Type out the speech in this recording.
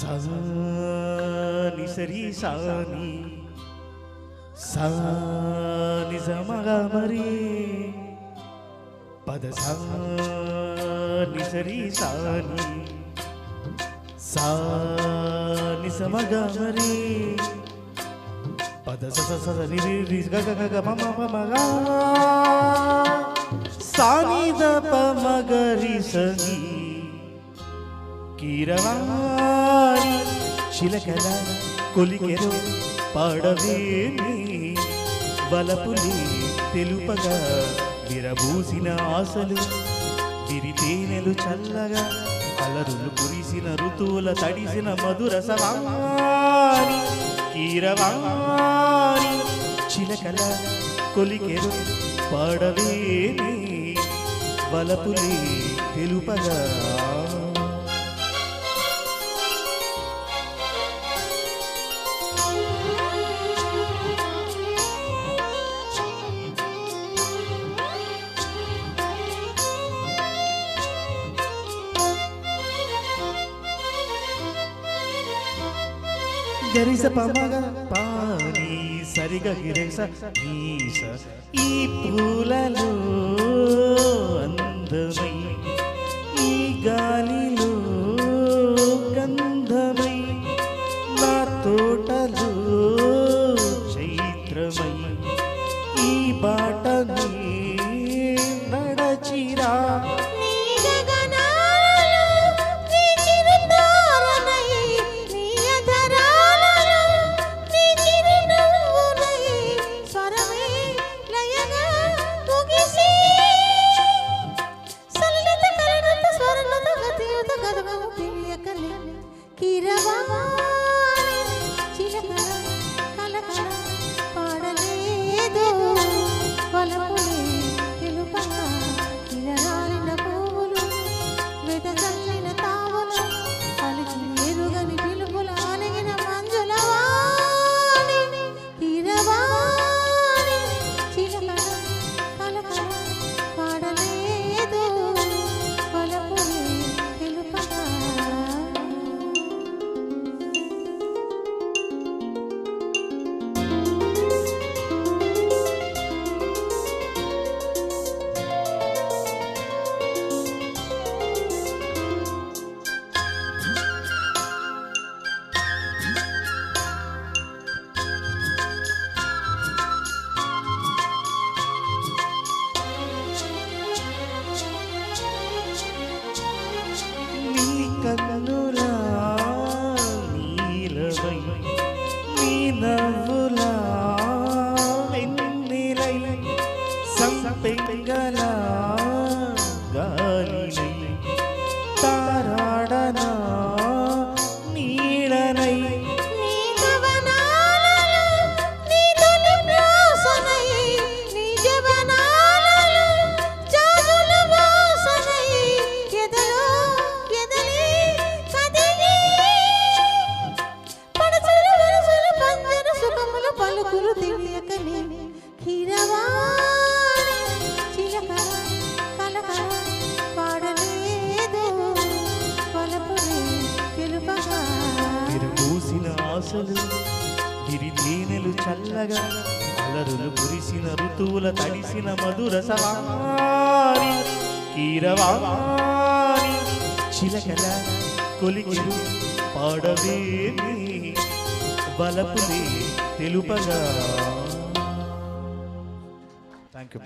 सानी सरी सानी सानी जमगा मरी पद सानी सरी सानी सानी समगा मरी पद स स स नि रि ग ग ग म म म ग सानी द प म ग रि स गी किरवा చిలకల కొలికెరు పాడవేమి బలపులి తెలుపగా విరబూసిన ఆశలు విరితేనెలు చల్లగా అలరులు కురిసిన ఋతువుల తడిసిన మధుర సవాణి కీరవాణి చిలకల కొలికెరు పాడవేమి బలపులి తెలుపగా గరిస పమగ పాని సరిగ గిరిస ఈస ఈ పూలలో అందమై ఈ గాలిలో కీరవాణి மங்களா విరబూసిన ఆశలు విరితేనెలు చల్లగా అలరులు కురిసిన ఋతువుల తడిసిన మధుర సవారి. కీరవాణి చిలకల కొలికిరు పాడవేమి బలపులే తెలుపగా. Thank you